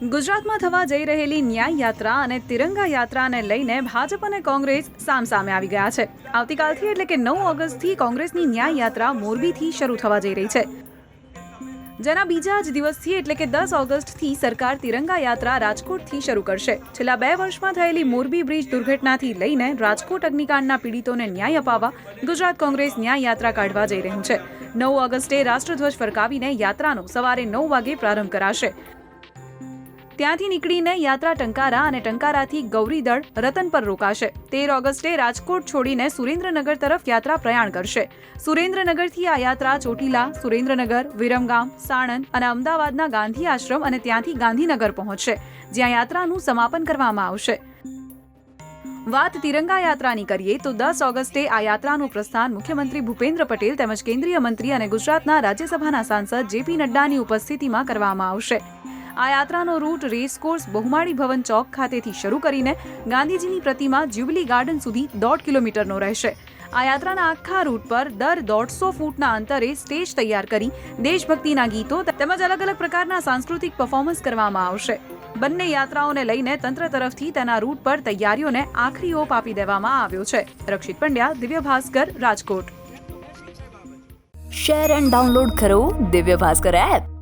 ગુજરાતમાં થવા જઈ રહેલી ન્યાય યાત્રા અને તિરંગા યાત્રાને લઈને ભાજપ અને કોંગ્રેસ સામસામે આવી ગયા છે. આવતીકાલથી એટલે કે નવ ઓગસ્ટથી કોંગ્રેસની ન્યાય યાત્રા મોરબીથી શરૂ થવા જઈ રહી છે. જેના બીજા જ દિવસથી એટલે કે દસ ઓગસ્ટથી સરકાર તિરંગા યાત્રા રાજકોટથી શરૂ કરશે. છેલ્લા બે વર્ષમાં થયેલી મોરબી બ્રિજ દુર્ઘટનાથી લઈને રાજકોટ અગ્નિકાંડના પીડિતોને ન્યાય અપાવવા ગુજરાત કોંગ્રેસ ન્યાય યાત્રા કાઢવા જઈ રહ્યું છે. નવ ઓગસ્ટે રાષ્ટ્રધ્વજ ફરકાવીને યાત્રાનો સવારે નવ વાગે પ્રારંભ કરાશે. ત્યાંથી નીકળીને યાત્રા ટંકારા અને ટંકારાથી ગૌરીદળ રતન પર રોકાશે. તેર ઓગસ્ટે રાજકોટ છોડીને સુરેન્દ્રનગર તરફ યાત્રા પ્રયાણ કરશે. સુરેન્દ્રનગરથી આ યાત્રા ચોટીલા, સુરેન્દ્રનગર, વિરમગામ, સાણંદ અને અમદાવાદના ગાંધી આશ્રમ અને ત્યાંથી ગાંધીનગર પહોંચશે, જ્યાં યાત્રાનું સમાપન કરવામાં આવશે. વાત તિરંગા યાત્રાની કરીએ તો દસ ઓગસ્ટે આ યાત્રાનું પ્રસ્થાન મુખ્યમંત્રી ભૂપેન્દ્ર પટેલ તેમજ કેન્દ્રીય મંત્રી અને ગુજરાતના રાજ્યસભાના સાંસદ જેપી નડ્ડાની ઉપસ્થિતિમાં કરવામાં આવશે. આ યાત્રાનો રૂટ રેસકોર્સ બહુમાળી ભવન ચોક ખાતેથી શરૂ કરીને ગાંધીજીની પ્રતિમા જ્યુબિલી ગાર્ડન સુધી દોઢ કિલોમીટરનો રહેશે. આ યાત્રાના આખા રૂટ પર દર દોઢસો ફૂટના અંતરે સ્ટેજ તૈયાર કરી દેશભક્તિના ગીતો તેમજ અલગ અલગ પ્રકારના સાંસ્કૃતિક પરફોર્મન્સ કરવામાં આવશે. બંને યાત્રાઓને લઈને તંત્ર તરફથી તેના રૂટ પર તૈયારીઓને આખરી ઓપ આપી દેવામાં આવ્યો છે. Rakshit Pandya, Divya Bhaskar, Rajkot. Share and download કરો દિવ્ય ભાસ્કર એપ